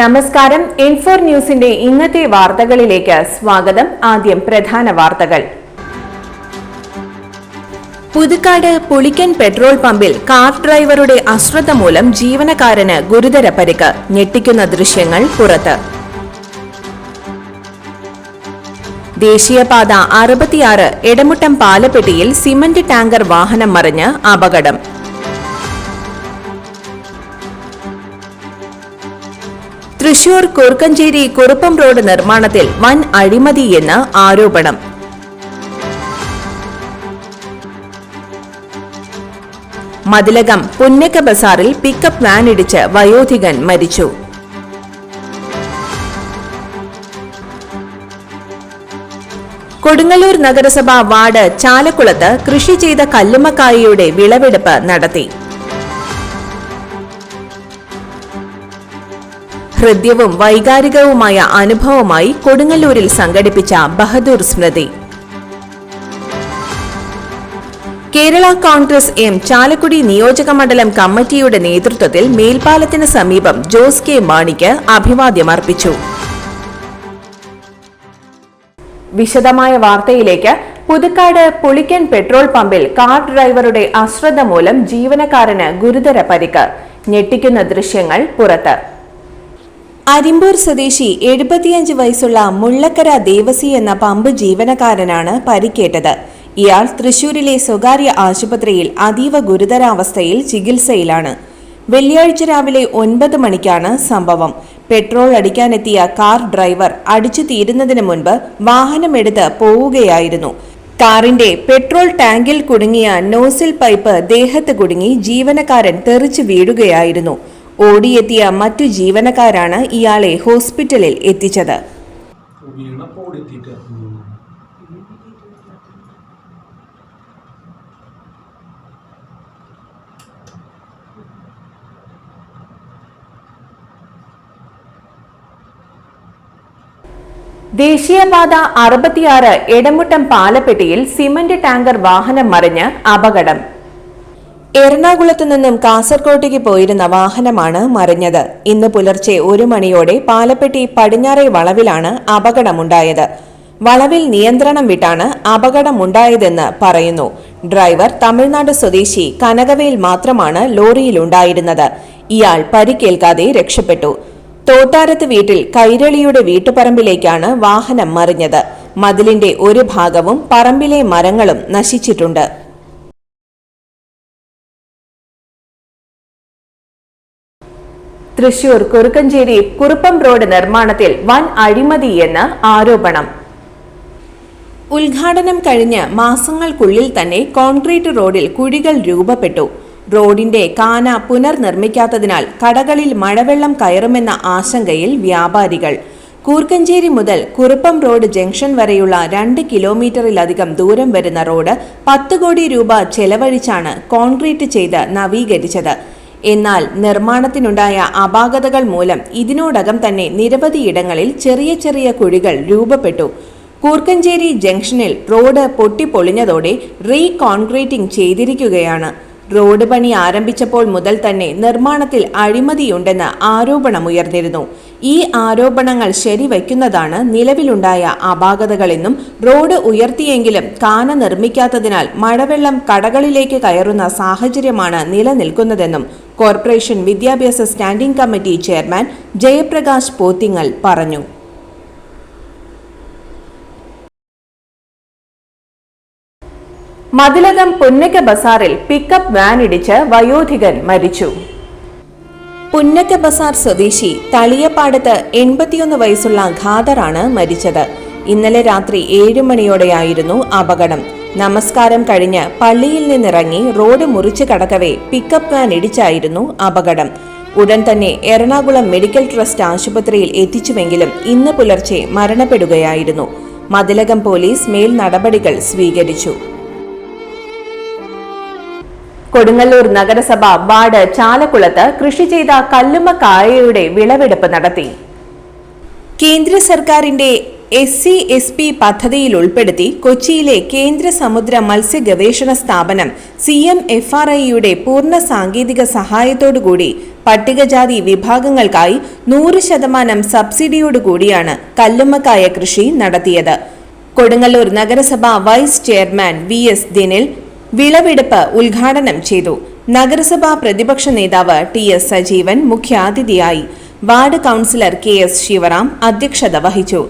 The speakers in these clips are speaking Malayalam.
നമസ്കാരം. ഇൻഫോർ ന്യൂസിന്റെ ഇന്നത്തെ വാർത്തകളിലേക്ക് സ്വാഗതം. ആദ്യം പ്രധാന വാർത്തകൾ. പുതുക്കാട് പുളിക്കൻ പെട്രോൾ പമ്പിൽ കാർ ഡ്രൈവറുടെ അശ്രദ്ധ മൂലം ജീവനക്കാരന് ഗുരുതര പരിക്ക്. ഞെട്ടിക്കുന്ന ദൃശ്യങ്ങൾ പുറത്ത്. ദേശീയപാത അറുപത്തിയാറ് എടമുട്ടം പാലപ്പെട്ടിയിൽ സിമന്റ് ടാങ്കർ വാഹനം മറിഞ്ഞ് അപകടം. തൃശൂർ കുറുക്കഞ്ചേരി കുറുപ്പം റോഡ് നിർമ്മാണത്തിൽ വൻ അഴിമതിയെന്ന് ആരോപണം. മതിലകം പുന്നക്ക ബസാറിൽ പിക്കപ്പ് വാൻ ഇടിച്ച് വയോധികൻ മരിച്ചു. കൊടുങ്ങല്ലൂർ നഗരസഭ വാർഡ് ചാലക്കുളത്ത് കൃഷി ചെയ്ത കല്ലുമ്മക്കായയുടെ വിളവെടുപ്പ് നടത്തി. ഹൃദ്യവും വൈകാരികവുമായ അനുഭവമായി കൊടുങ്ങല്ലൂരിൽ സംഘടിപ്പിച്ച ബഹദൂർ സ്മൃതി. കേരള കോൺഗ്രസ് എം ചാലക്കുടി നിയോജക മണ്ഡലം കമ്മിറ്റിയുടെ നേതൃത്വത്തിൽ മേൽപ്പാലത്തിന് സമീപം ജോസ് കെ മാണിക്ക് അഭിവാദ്യമർപ്പിച്ചു വിശദമായ വാർത്തയിലേക്ക് പുതുക്കാട് പുളിക്കൻ പെട്രോൾ പമ്പിൽ കാർ ഡ്രൈവറുടെ അശ്രദ്ധ മൂലം ജീവനക്കാരന് ഗുരുതര പരിക്ക്. ഞെട്ടിക്കുന്ന ദൃശ്യങ്ങൾ പുറത്ത്. അരിമ്പൂർ സ്വദേശി എഴുപത്തിയഞ്ച് വയസ്സുള്ള മുള്ളക്കര ദേവസി എന്ന പമ്പ് ജീവനക്കാരനാണ് പരിക്കേറ്റത്. ഇയാൾ തൃശൂരിലെ സ്വകാര്യ ആശുപത്രിയിൽ അതീവ ഗുരുതരാവസ്ഥയിൽ ചികിത്സയിലാണ്. വെള്ളിയാഴ്ച രാവിലെ ഒൻപത് മണിക്കാണ് സംഭവം. പെട്രോൾ അടിക്കാനെത്തിയ കാർ ഡ്രൈവർ അടിച്ചു തീരുന്നതിന് മുൻപ് വാഹനമെടുത്ത് പോവുകയായിരുന്നു. കാറിന്റെ പെട്രോൾ ടാങ്കിൽ കുടുങ്ങിയ നോസിൽ പൈപ്പ് ദേഹത്ത് കുടുങ്ങി ജീവനക്കാരൻ തെറിച്ചു വീഴുകയായിരുന്നു. ഓടിയെത്തിയ മറ്റു ജീവനക്കാരാണ് ഇയാളെ ഹോസ്പിറ്റലിൽ എത്തിച്ചത്. ദേശീയപാത അറുപത്തിയാറ് എടമുട്ടം പാലപ്പെട്ടിയിൽ സിമന്റ് ടാങ്കർ വാഹനം മറിഞ്ഞ് അപകടം. എറണാകുളത്തു നിന്നും കാസർകോട്ടേക്ക് പോയിരുന്ന വാഹനമാണ് മറിഞ്ഞത്. ഇന്ന് പുലർച്ചെ ഒരു മണിയോടെ പാലപ്പെട്ടി പടിഞ്ഞാറെ വളവിലാണ് അപകടമുണ്ടായത്. വളവിൽ നിയന്ത്രണം വിട്ടാണ് അപകടമുണ്ടായതെന്ന് പറയുന്നു. ഡ്രൈവർ തമിഴ്നാട് സ്വദേശി കനകവേൽ മാത്രമാണ് ലോറിയിലുണ്ടായിരുന്നത്. ഇയാൾ പരിക്കേൽക്കാതെ രക്ഷപ്പെട്ടു. തോട്ടാരത്ത് വീട്ടിൽ കൈരളിയുടെ വീട്ടുപറമ്പിലേക്കാണ് വാഹനം മറിഞ്ഞത്. മതിലിന്റെ ഒരു ഭാഗവും പറമ്പിലെ മരങ്ങളും നശിച്ചിട്ടുണ്ട്. തൃശൂർ കുറുക്കഞ്ചേരി കുറുപ്പം റോഡ് നിർമ്മാണത്തിൽ വൻ അഴിമതിയെന്ന് ആരോപണം. ഉദ്ഘാടനം കഴിഞ്ഞ് മാസങ്ങൾക്കുള്ളിൽ തന്നെ കോൺക്രീറ്റ് റോഡിൽ കുഴികൾ രൂപപ്പെട്ടു. റോഡിന്റെ കാന പുനർനിർമ്മിക്കാത്തതിനാൽ കടകളിൽ മഴവെള്ളം കയറുമെന്ന ആശങ്കയിൽ വ്യാപാരികൾ. കൂർക്കഞ്ചേരി മുതൽ കുറുപ്പം റോഡ് ജംഗ്ഷൻ വരെയുള്ള രണ്ട് കിലോമീറ്ററിലധികം ദൂരം വരുന്ന റോഡ് പത്ത് കോടി രൂപ ചെലവഴിച്ചാണ് കോൺക്രീറ്റ് ചെയ്ത് നവീകരിച്ചത്. എന്നാൽ നിർമ്മാണത്തിനുണ്ടായ അപാകതകൾ മൂലം ഇതിനോടകം തന്നെ നിരവധിയിടങ്ങളിൽ ചെറിയ ചെറിയ കുഴികൾ രൂപപ്പെട്ടു. കൂർക്കഞ്ചേരി ജംഗ്ഷനിൽ റോഡ് പൊട്ടിപ്പൊളിഞ്ഞതോടെ റീ കോൺക്രീറ്റിംഗ് ചെയ്തിരിക്കുകയാണ്. റോഡ് പണി ആരംഭിച്ചപ്പോൾ മുതൽ തന്നെ നിർമ്മാണത്തിൽ അഴിമതിയുണ്ടെന്ന് ആരോപണമുയർന്നിരുന്നു ഈ ആരോപണങ്ങൾ ശരിവയ്ക്കുന്നതാണ് നിലവിലുണ്ടായ അപാകതകളെന്നും റോഡ് ഉയർത്തിയെങ്കിലും കാന നിർമ്മിക്കാത്തതിനാൽ മഴവെള്ളം കടകളിലേക്ക് കയറുന്ന സാഹചര്യമാണ് നിലനിൽക്കുന്നതെന്നും കോർപ്പറേഷൻ വിദ്യാഭ്യാസ standing committee chairman Jayaprakash Pothingal പറഞ്ഞു. മതിലകം പുന്നക്ക ബസാറിൽ പിക്കപ്പ് വാൻ ഇടിച്ച് വയോധികൻ മരിച്ചു. പുന്നക്ക ബസാർ സ്വദേശി തളിയപ്പാടത്ത് എൺപത്തിയൊന്ന് വയസ്സുള്ള ഖാദറാണ് മരിച്ചത്. ഇന്നലെ രാത്രി ഏഴ് മണിയോടെയായിരുന്നു അപകടം. നമസ്കാരം കഴിഞ്ഞ് പള്ളിയിൽ നിന്നിറങ്ങി റോഡ് മുറിച്ചു കടക്കവേ പിക്കപ്പ് വാൻ ഇടിച്ചായിരുന്നു അപകടം. ഉടൻ തന്നെ എറണാകുളം മെഡിക്കൽ ട്രസ്റ്റ് ആശുപത്രിയിൽ എത്തിച്ചുവെങ്കിലും ഇന്ന് പുലർച്ചെ മരണപ്പെടുകയായിരുന്നു. മതിലകം പോലീസ് മേൽ നടപടികൾ സ്വീകരിച്ചു. കൊടുങ്ങല്ലൂർ നഗരസഭ വാർഡ് ചാലക്കുളത്ത് കൃഷി ചെയ്ത കല്ലുമ്മ കായയുടെ വിളവെടുപ്പ് നടത്തി. കേന്ദ്ര സർക്കാരിന്റെ എസ് സി എസ് പി പദ്ധതിയിൽ ഉൾപ്പെടുത്തി കൊച്ചിയിലെ കേന്ദ്ര സമുദ്ര മത്സ്യ ഗവേഷണ സ്ഥാപനം സി എം എഫ് ആർ ഐയുടെ പൂർണ സാങ്കേതിക സഹായത്തോടുകൂടി പട്ടികജാതി വിഭാഗങ്ങൾക്കായി നൂറ് ശതമാനം സബ്സിഡിയോടുകൂടിയാണ് കല്ലുമ്മക്കായ കൃഷി നടത്തിയത്. കൊടുങ്ങല്ലൂർ നഗരസഭ vice chairman V S Dinil വിളവെടുപ്പ് ഉദ്ഘാടനം ചെയ്തു. നഗരസഭാ പ്രതിപക്ഷ നേതാവ് ടി എസ് സജീവൻ മുഖ്യാതിഥിയായി. Ward councillor K S Sivaram അധ്യക്ഷത വഹിച്ചു.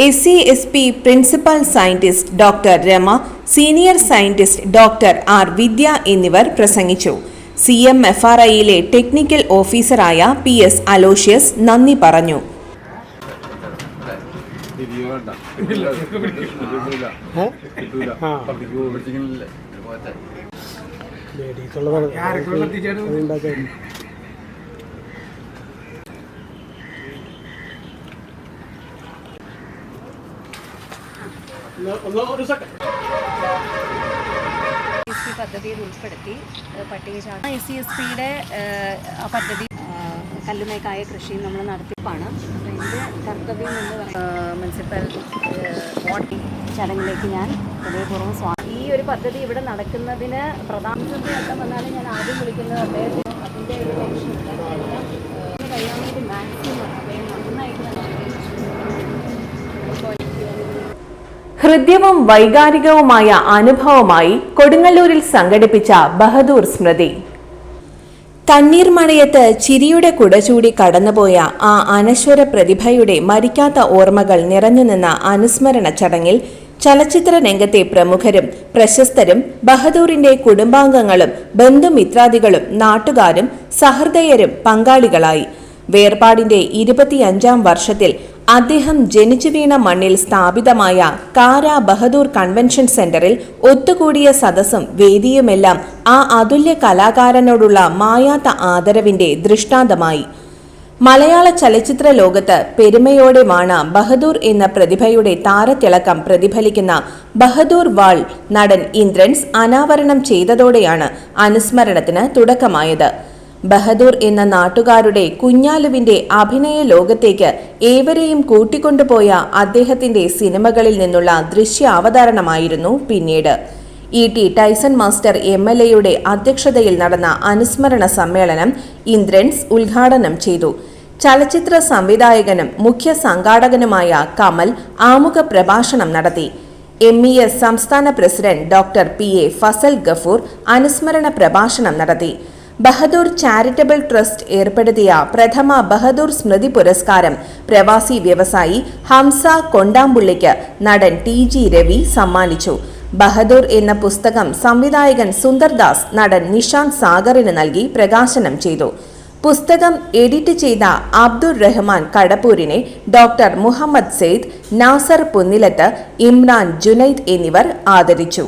S C S P principal scientist doctor Rama senior scientist doctor R. Vidya എന്നിവർ പ്രസംഗിച്ചു. സി. എം. എഫ്. ആർ. ഐയിലെ ടെക്നിക്കൽ ഓഫീസറായ പി. എസ്. അലോഷ്യസ് നന്ദി പറഞ്ഞു. പദ്ധതിയിൽ ഉൾപ്പെടുത്തി പട്ടികജാതി എസ് സി എസ് പിയുടെ പദ്ധതി കല്ലുമേക്കായ കൃഷി നമ്മൾ നടത്തിപ്പാണ്. എന്റെ കർത്തവ്യം എന്ന് പറയുന്നത് മുനിസിപ്പൽ ചടങ്ങിലേക്ക് ഞാൻ ഹൃദയപൂർവം സ്വാ ഈ ഒരു പദ്ധതി ഇവിടെ നടക്കുന്നതിന് പ്രധാന ഘട്ടം വന്നാലും ഞാൻ ആദ്യം വിളിക്കുന്നത്. അദ്ദേഹത്തിന് അതിന്റെ ഒരു ലക്ഷ്യം അതെല്ലാം, ഏഹ് കഴിയാൻ വേണ്ടി മാക്സിമം അദ്ദേഹം നന്നായിട്ട് ഹൃദ്യവും വൈകാരികവുമായ അനുഭവമായി കൊടുങ്ങല്ലൂരിൽ സംഘടിപ്പിച്ച ബഹദൂർ സ്മൃതി. തണ്ണീർമണയത്ത് ചിരിയുടെ കുടചൂടി കടന്നുപോയ ആ അനശ്വര പ്രതിഭയുടെ മരിക്കാത്ത ഓർമ്മകൾ നിറഞ്ഞുനിന്ന അനുസ്മരണ ചടങ്ങിൽ ചലച്ചിത്ര രംഗത്തെ പ്രമുഖരും പ്രശസ്തരും ബഹദൂറിന്റെ കുടുംബാംഗങ്ങളും ബന്ധുമിത്രാദികളും നാട്ടുകാരും സഹൃദയരും പങ്കാളികളായി. വേർപാടിന്റെ ഇരുപത്തിയഞ്ചാം വർഷത്തിൽ അദ്ദേഹം ജനിച്ചു വീണ മണ്ണിൽ സ്ഥാപിതമായ കാര ബഹദൂർ കൺവെൻഷൻ സെന്ററിൽ ഒത്തുകൂടിയ സദസ്സും വേദിയുമെല്ലാം ആ അതുല്യ കലാകാരനോടുള്ള മായാത്ത ആദരവിന്റെ ദൃഷ്ടാന്തമായി. മലയാള ചലച്ചിത്ര ലോകത്ത് പെരുമയോടെ വാണ ബഹദൂർ എന്ന പ്രതിഭയുടെ താരത്തിളക്കം പ്രതിഫലിക്കുന്ന ബഹദൂർ വാൾ നടൻ ഇന്ദ്രൻസ് അനാവരണം ചെയ്തതോടെയാണ് അനുസ്മരണത്തിന് തുടക്കമായത്. ബഹദൂർ എന്ന നാട്ടുകാരുടെ കുഞ്ഞാലുവിന്റെ അഭിനയ ലോകത്തേക്ക് ഏവരെയും കൂട്ടിക്കൊണ്ടുപോയ അദ്ദേഹത്തിന്റെ സിനിമകളിൽ നിന്നുള്ള ദൃശ്യാവതരണമായിരുന്നു പിന്നീട്. E T Tyson master M L എയുടെ അധ്യക്ഷതയിൽ നടന്ന അനുസ്മരണ സമ്മേളനം ഇന്ദ്രൻസ് ഉദ്ഘാടനം ചെയ്തു. ചലച്ചിത്ര സംവിധായകനും മുഖ്യ സംഘാടകനുമായ കമൽ ആമുഖ പ്രഭാഷണം നടത്തി. എം ഇ എസ് സംസ്ഥാന president doctor P A Fazal Gafoor അനുസ്മരണ പ്രഭാഷണം നടത്തി. ബഹദൂർ ചാരിറ്റബിൾ ട്രസ്റ്റ് ഏർപ്പെടുത്തിയ പ്രഥമ ബഹദൂർ സ്മൃതി പുരസ്കാരം പ്രവാസി വ്യവസായി ഹംസ കൊണ്ടാമ്പുള്ളിക്ക് നടൻ ടി ജി രവി സമ്മാനിച്ചു. ബഹദൂർ എന്ന പുസ്തകം സംവിധായകൻ സുന്ദർദാസ് നടൻ നിഷാന്ത് സാഗറിന് നൽകി പ്രകാശനം ചെയ്തു. പുസ്തകം എഡിറ്റ് ചെയ്ത അബ്ദുർ റഹ്മാൻ കടപ്പൂരിനെ ഡോക്ടർ മുഹമ്മദ് സെയ്ദ് നാസർ പുന്നിലത്ത് ഇമ്രാൻ ജുനൈദ് എന്നിവർ ആദരിച്ചു.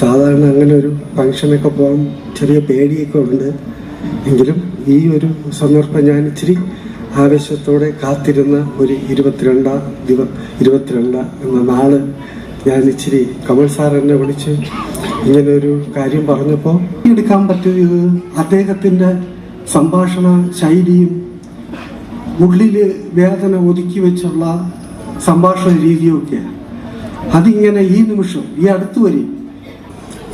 സാധാരണ അങ്ങനെ ഒരു ഫംഗ്ഷനൊക്കെ പോകാൻ ചെറിയ പേടിയൊക്കെ ഉണ്ട്. എങ്കിലും ഈ ഒരു സന്ദർഭം ഞാൻ ഇച്ചിരി ആവേശത്തോടെ കാത്തിരുന്ന ഒരു ഇരുപത്തിരണ്ടാം ദിവ ഇരുപത്തിരണ്ട എന്ന നാൾ ഞാൻ ഇച്ചിരി കമൽ സാർ എന്നെ വിളിച്ച് ഇങ്ങനെ ഒരു കാര്യം പറഞ്ഞപ്പോൾ എടുക്കാൻ പറ്റിയത് അദ്ദേഹത്തിന്റെ സംഭാഷണ ശൈലിയും ഉള്ളിൽ വേദന ഒതുക്കി വെച്ചുള്ള സംഭാഷണ രീതിയൊക്കെയാണ് അതിങ്ങനെ ഈ നിമിഷം ഈ അടുത്ത് വരെയും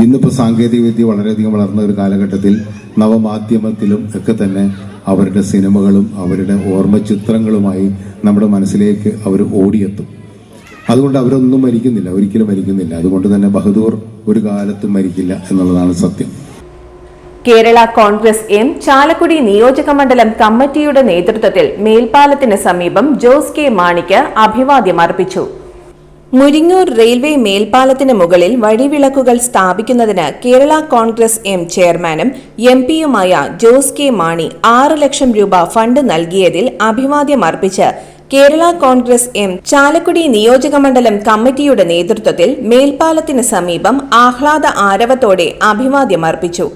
ഇന്നിപ്പോൾ സാങ്കേതിക വിദ്യ വളരെയധികം വളർന്ന ഒരു കാലഘട്ടത്തിൽ നവമാധ്യമത്തിലും ഒക്കെ തന്നെ അവരുടെ സിനിമകളും അവരുടെ ഓർമ്മ ചിത്രങ്ങളുമായി നമ്മുടെ മനസ്സിലേക്ക് അവർ ഓടിയെത്തും. അതുകൊണ്ട് അവരൊന്നും മരിക്കുന്നില്ല ഒരിക്കലും മരിക്കുന്നില്ല. അതുകൊണ്ട് തന്നെ ബഹദൂർ ഒരു കാലത്തും മരിക്കില്ല എന്നുള്ളതാണ് സത്യം. കേരള കോൺഗ്രസ് എം ചാലക്കുടി നിയോജക മണ്ഡലം കമ്മിറ്റിയുടെ നേതൃത്വത്തിൽ മേൽപ്പാലത്തിന് സമീപം ജോസ് കെ മാണിക്ക് അഭിവാദ്യം അർപ്പിച്ചു. മുരിങ്ങൂർ റെയിൽവേ മേൽപ്പാലത്തിന് മുകളിൽ വഴിവിളക്കുകൾ സ്ഥാപിക്കുന്നതിന് കേരള കോൺഗ്രസ് എം ചെയർമാനും എം പിയുമായ ജോസ് കെ മാണി ആറ് ലക്ഷം രൂപ ഫണ്ട് നൽകിയതിൽ അഭിവാദ്യം അർപ്പിച്ച് കേരള കോൺഗ്രസ് എം ചാലക്കുടി നിയോജകമണ്ഡലം കമ്മിറ്റിയുടെ നേതൃത്വത്തിൽ മേൽപ്പാലത്തിന് സമീപം ആഹ്ലാദ ആരവത്തോടെ അഭിവാദ്യം അർപ്പിച്ചു.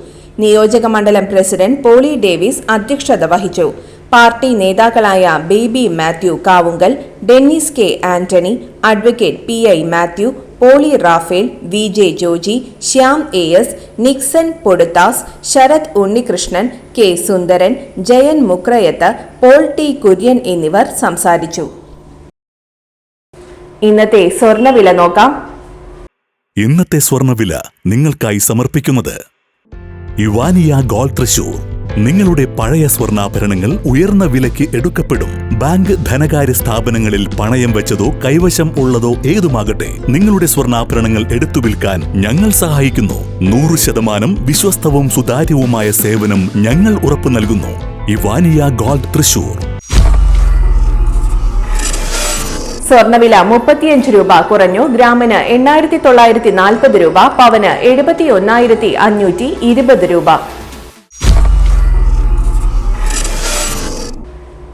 നിയോജകമണ്ഡലം പ്രസിഡന്റ് പോളി ഡേവിസ് അധ്യക്ഷത വഹിച്ചു. പാർട്ടി നേതാക്കളായ Baby Mathew Kavungal Dennis K Antony advocate P I Mathew Poly Raphael V J Joji Shyam A S Nixon Poduthas Sarath Unnikrishnan K Sundaran Jayan Mukrayath Paul T Kurian എന്നിവർ സംസാരിച്ചു. ഇന്നത്തെ സ്വർണവില നോക്കാം. ഇന്നത്തെ സ്വർണവില നിങ്ങൾക്കായി സമർപ്പിക്കുന്നത് യുവാനിയ ഗോൾ തൃശൂർ. നിങ്ങളുടെ പഴയ സ്വർണാഭരണങ്ങൾ ഉയർന്ന വിലയ്ക്ക് എടുക്കപ്പെടും. ബാങ്ക് ധനകാര്യ സ്ഥാപനങ്ങളിൽ പണയം വെച്ചതോ കൈവശം ഉള്ളതോ ഏതുമാകട്ടെ നിങ്ങളുടെ സ്വർണാഭരണങ്ങൾ എടുത്തു വിൽക്കാൻ ഞങ്ങൾ സഹായിക്കുന്നു. നൂറ് ശതമാനം വിശ്വസ്തവും സുതാര്യവുമായ സേവനം ഞങ്ങൾ ഉറപ്പു നൽകുന്നു. ഇവാനിയ ഗോൾഡ് തൃശൂർ. സ്വർണവില മുപ്പത്തിയഞ്ച് രൂപ കുറഞ്ഞു. ഗ്രാമിന് എണ്ണായിരത്തി തൊള്ളായിരത്തി നാൽപ്പത് രൂപ പവന് എഴുപത്തി ഒന്നായിരത്തി അഞ്ഞൂറ്റി ഇരുപത് രൂപ.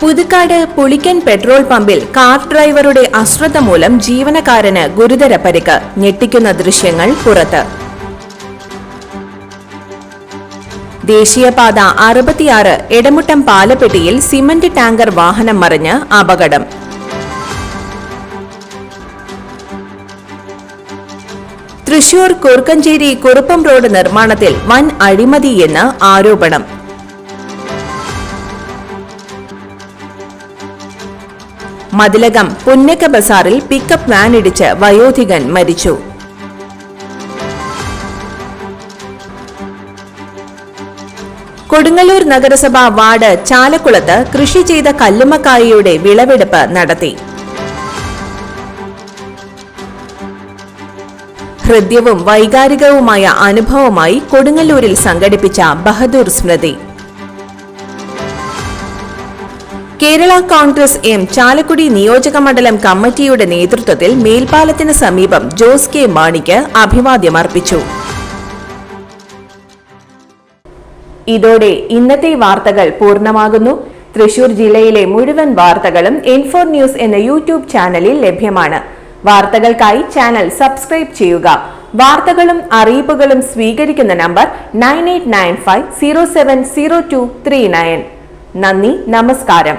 പുതുക്കാട് പുളിക്കൻ പെട്രോൾ പമ്പിൽ കാർ ഡ്രൈവറുടെ അശ്രദ്ധ മൂലം ജീവനക്കാരന് ഗുരുതര പരിക്ക്. ഞെട്ടിക്കുന്ന ദൃശ്യങ്ങൾ പുറത്ത്. ദേശീയപാത അറുപത്തിയാറ് എടമുട്ടം പാലപ്പെട്ടിയിൽ സിമന്റ് ടാങ്കർ വാഹനം മറിഞ്ഞ് അപകടം. തൃശൂർ കുറുക്കഞ്ചേരി കുറുപ്പം റോഡ് നിർമ്മാണത്തിൽ വൻ അഴിമതിയെന്ന് ആരോപണം. മതിലകം പുന്നക്ക ബസാറിൽ പിക്കപ്പ് വാൻ ഇടിച്ച് വയോധികൻ മരിച്ചു. കൊടുങ്ങല്ലൂർ നഗരസഭാ വാർഡ് ചാലക്കുളത്ത് കൃഷി ചെയ്ത കല്ലുമ്മക്കായയുടെ വിളവെടുപ്പ് നടത്തി. ഹൃദ്യവും വൈകാരികവുമായ അനുഭവമായി കൊടുങ്ങല്ലൂരിൽ സംഘടിപ്പിച്ച ബഹദൂർ സ്മൃതി. കേരള കോൺഗ്രസ് എം ചാലക്കുടി നിയോജക മണ്ഡലം കമ്മിറ്റിയുടെ നേതൃത്വത്തിൽ മേൽപ്പാലത്തിന് സമീപം ജോസ് കെ മാണിക്ക് അഭിവാദ്യം അർപ്പിച്ചു ഇതോടെ ഇന്നത്തെ വാർത്തകൾ പൂർണമാകുന്നു. തൃശൂർ ജില്ലയിലെ മുഴുവൻ വാർത്തകളും എൻഫോർ ന്യൂസ് എന്ന യൂട്യൂബ് ചാനലിൽ ലഭ്യമാണ്. വാർത്തകൾക്കായി ചാനൽ സബ്സ്ക്രൈബ് ചെയ്യുക. വാർത്തകളും അറിയിപ്പുകളും സ്വീകരിക്കുന്ന number nine eight nine five zero seven zero two three nine. നന്ദി നമസ്കാരം.